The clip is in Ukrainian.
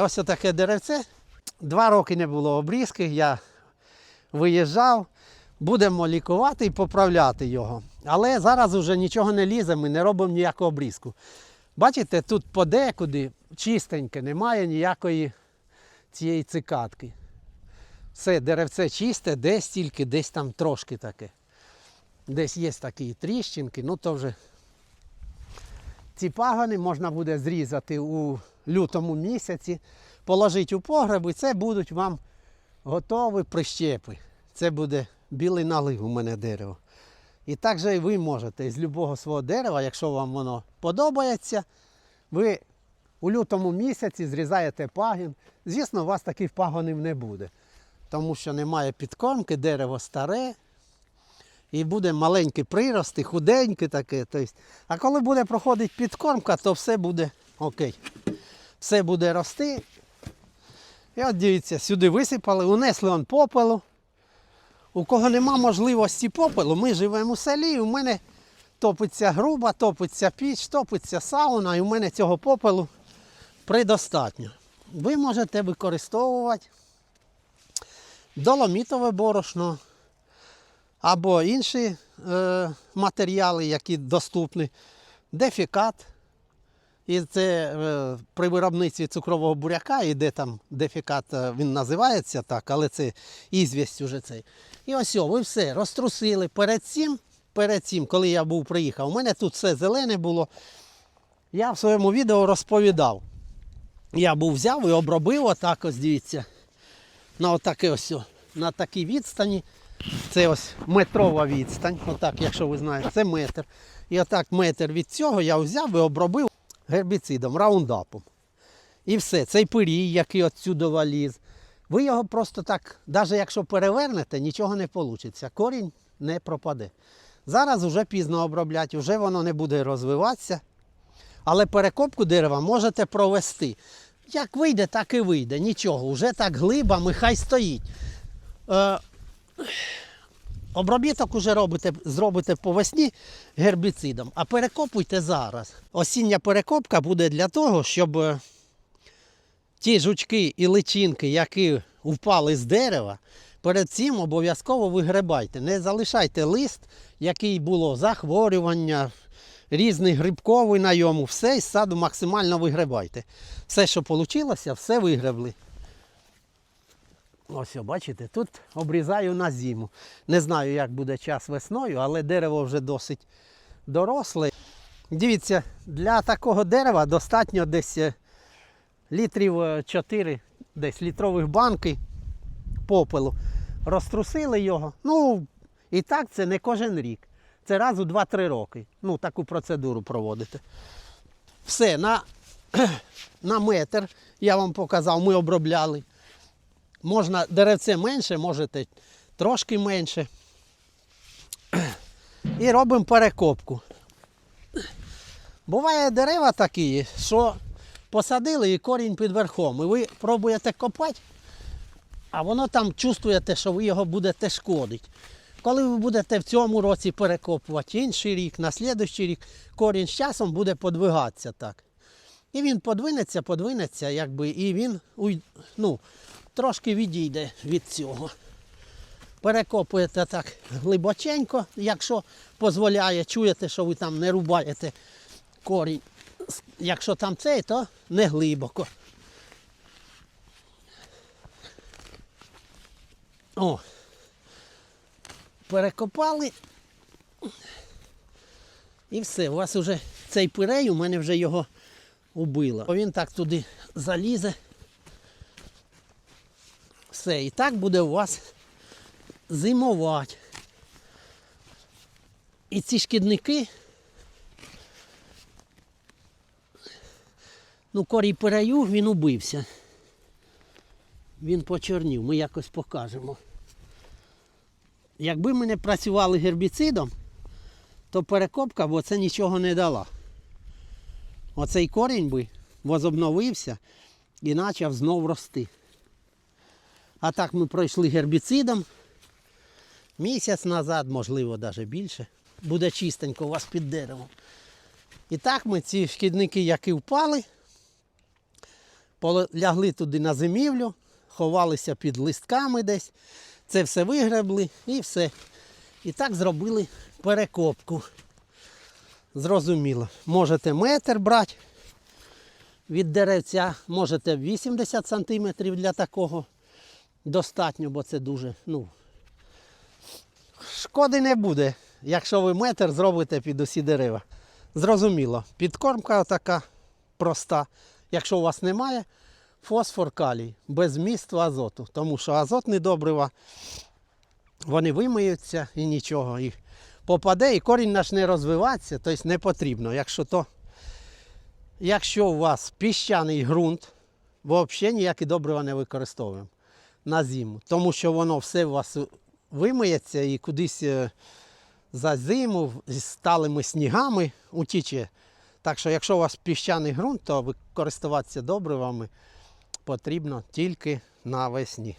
Ось таке деревце. Два роки не було обрізки, я виїжджав, будемо лікувати і поправляти його. Але зараз вже нічого не лізе, ми не робимо ніяку обрізку. Бачите, тут подекуди чистеньке, немає ніякої цієї цикатки. Все, деревце чисте, десь тільки, десь там трошки таке. Десь є такі тріщинки, ну то вже ці пагони можна буде зрізати у лютому місяці, положити у погреб, і це будуть вам готові прищепи. Це буде білий налив у мене дерево. І так же і ви можете з будь-якого свого дерева, якщо вам воно подобається, ви у лютому місяці зрізаєте пагін. Звісно, у вас таких пагонів не буде, тому що немає підкормки, дерево старе, і буде маленькі прирости, худеньке таке. Тобто, а коли буде проходити підкормка, то все буде окей. Все буде рости. І от дивіться, сюди висипали, унесли он попелу. У кого нема можливості попелу, ми живемо у селі, у мене топиться груба, топиться піч, топиться сауна, і у мене цього попелу предостатньо. Ви можете використовувати доломітове борошно або інші е, матеріали, які доступні, дефікат. І це е, при виробництві цукрового буряка, і де там дефікат е, він називається так, але це ізвість уже цей. І ось ви все розтрусили. Перед цим, перед цим, коли я був приїхав, у мене тут все зелене було. Я в своєму відео розповідав. Я був взяв і обробив отак ось, дивіться. На отаке ось, на такій відстані. Це ось метрова відстань. Отак, якщо ви знаєте, це метр. І отак метр від цього я взяв і обробив гербіцидом, раундапом. І все, цей пирій, який отсюди валіз. Ви його просто так, навіть якщо перевернете, нічого не вийде. Корінь не пропаде. Зараз вже пізно обробляти, вже воно не буде розвиватися. Але перекопку дерева можете провести. Як вийде, так і вийде. Нічого, вже так глибами, хай стоїть. Е, Обробіток уже робите, зробите по весні гербіцидом, а перекопуйте зараз. Осіння перекопка буде для того, щоб е, ті жучки і личинки, які впали з дерева, перед цим обов'язково вигребайте. Не залишайте лист, який було захворювання, різний грибковий на йому. Все із саду максимально вигребайте. Все, що вийшло, все вигребли. Ось, бачите, тут обрізаю на зиму. Не знаю, як буде час весною, але дерево вже досить доросле. Дивіться, для такого дерева достатньо десь е, літрів е, 4, десь літрових банки попелу. Розтрусили його. Ну, і так це не кожен рік. Це раз у 2-3 роки. Ну, таку процедуру проводите. Все, на, на метр я вам показав, ми обробляли. Можна деревце менше, можете трошки менше. І робимо перекопку. Буває дерева такі, що посадили і корінь під верхом. І ви пробуєте копати, а воно там чувствуєте, що ви його будете шкодити. Коли ви будете в цьому році перекопувати інший рік, на слідуючий рік, корінь з часом буде подвигатися так. І він подвинеться, подвинеться, якби, і він ну, трошки відійде від цього. Перекопуєте так глибоченько, якщо дозволяє, чуєте, що ви там не рубаєте корінь. Якщо там цей, то не глибоко. О, перекопали. І все, у вас вже цей пирей, у мене вже його убило. Він так туди залізе. Все, і так буде у вас зимувати. І ці шкідники, ну, корій перею, він убився. Він почорнів, ми якось покажемо. Якби ми не працювали гербіцидом, то перекопка б це нічого не дала. Оцей корінь би возобновився і почав знов рости. А так ми пройшли гербіцидом. Місяць назад, можливо, навіть більше. Буде чистенько у вас під деревом. І так ми ці шкідники, які впали, полягли туди на зимівлю, ховалися під листками десь. Це все вигребли і все. І так зробили перекопку. Зрозуміло. Можете метр брати від деревця, можете 80 сантиметрів для такого. Достатньо, бо це дуже, ну, шкоди не буде, якщо ви метр зробите під усі дерева. Зрозуміло, підкормка така проста. Якщо у вас немає, фосфор калій без вмісту азоту. Тому що азотні добрива, вони вимиються і нічого. І попаде, і корінь наш не розвиватися, тобто не потрібно. Якщо, то, якщо у вас піщаний ґрунт, взагалі ніякі добрива не використовуємо на зиму, тому що воно все у вас вимиється і кудись е, за зиму з сталими снігами утіче. Так що, якщо у вас піщаний ґрунт, то користуватися добривами потрібно тільки навесні.